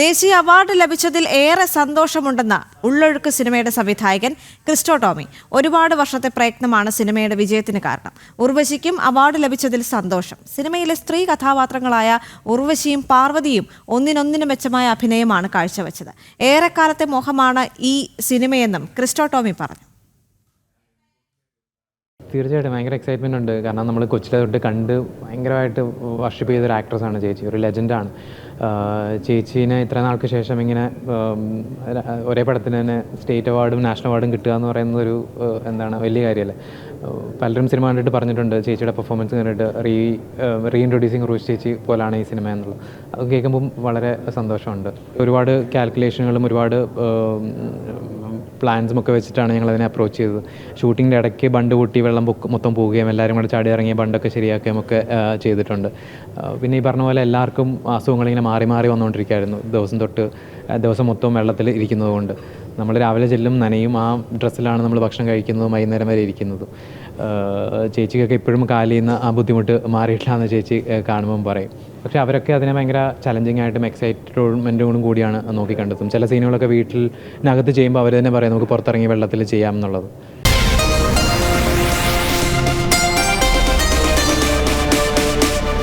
ദേശീയ അവാർഡ് ലഭിച്ചതിൽ ഏറെ സന്തോഷമുണ്ടെന്ന് ഉള്ളൊഴുക്ക് സിനിമയുടെ സംവിധായകൻ ക്രിസ്റ്റോ ടോമി. ഒരുപാട് വർഷത്തെ പ്രയത്നമാണ് സിനിമയുടെ വിജയത്തിന് കാരണം. ഉർവശിക്കും അവാർഡ് ലഭിച്ചതിൽ സന്തോഷം. സിനിമയിലെ സ്ത്രീ കഥാപാത്രങ്ങളായ ഉർവശിയും പാർവതിയും ഒന്നിനൊന്നിനു മെച്ചമായ അഭിനയമാണ് കാഴ്ചവെച്ചത്. ഏറെക്കാലത്തെ മോഹമാണ് ഈ സിനിമയെന്നും ക്രിസ്റ്റോ ടോമി പറഞ്ഞു. തീർച്ചയായിട്ടും ഭയങ്കര എക്സൈറ്റ്മെന്റ് ഉണ്ട്. കാരണം നമ്മൾ കൊച്ചിലെ തൊട്ട് കണ്ട് ഭയങ്കരമായിട്ട് വർഷിപ്പ് ചെയ്തൊരു ആക്ട്രസ്സാണ് ചേച്ചി. ഒരു ലെജൻഡാണ് ചേച്ചീനെ ഇത്ര നാൾക്ക് ശേഷം ഇങ്ങനെ ഒരേ പടത്തിന് തന്നെ സ്റ്റേറ്റ് അവാർഡും നാഷണൽ അവാർഡും കിട്ടുക എന്ന് പറയുന്നത് ഒരു എന്താണ് വലിയ കാര്യമല്ലേ? പലരും സിനിമ കണ്ടിട്ട് പറഞ്ഞിട്ടുണ്ട് ചേച്ചിയുടെ പെർഫോമൻസ് കണ്ടിട്ട് റീ റീ ഇൻട്രൊഡ്യൂസിങ് റൂഷ് ചേച്ചി പോലാണ് ഈ സിനിമ എന്നുള്ളത്. അത് കേൾക്കുമ്പം വളരെ സന്തോഷമുണ്ട്. ഒരുപാട് കാൽക്കുലേഷനുകളും ഒരുപാട് പ്ലാൻസും ഒക്കെ വെച്ചിട്ടാണ് ഞങ്ങൾ അതിനെ അപ്രോച്ച് ചെയ്തത്. ഷൂട്ടിങ്ങിന്റെ ഇടയ്ക്ക് ബണ്ട് പൊട്ടി വെള്ളം മൊത്തം പോവുകയും എല്ലാവരും കൂടെ ചാടി ഇറങ്ങിയ ബണ്ടൊക്കെ ശരിയാക്കുകയും ഒക്കെ ചെയ്തിട്ടുണ്ട്. പിന്നെ ഈ പറഞ്ഞ പോലെ എല്ലാവർക്കും അസുഖങ്ങൾ ഇങ്ങനെ മാറി മാറി വന്നുകൊണ്ടിരിക്കുകയായിരുന്നു. ദിവസം തൊട്ട് ദിവസം മൊത്തം വെള്ളത്തിൽ ഇരിക്കുന്നത് കൊണ്ട്. നമ്മൾ രാവിലെ ചെല്ലും നനയും ആ ഡ്രസ്സിലാണ് നമ്മൾ ഭക്ഷണം കഴിക്കുന്നതും വൈകുന്നേരം വരെ ഇരിക്കുന്നതും. ചേച്ചിക്കൊക്കെ ഇപ്പോഴും കാലിൽ നിന്ന് ആ ബുദ്ധിമുട്ട് മാറിയിട്ടില്ല എന്ന് ചേച്ചി കാണുമ്പം പറയും. പക്ഷേ അവരൊക്കെ അതിനെ ഭയങ്കര ചലഞ്ചിങ് ആയിട്ടും എക്സൈറ്റ്മെന്റോടും കൂടിയാണ് നോക്കി കണ്ടെത്തും ചില സീനുകളൊക്കെ വീട്ടിൽ നകത്ത് ചെയ്യുമ്പോൾ അവർ തന്നെ പറയും നമുക്ക് പുറത്തിറങ്ങി വെള്ളത്തിൽ ചെയ്യാം എന്നുള്ളത്.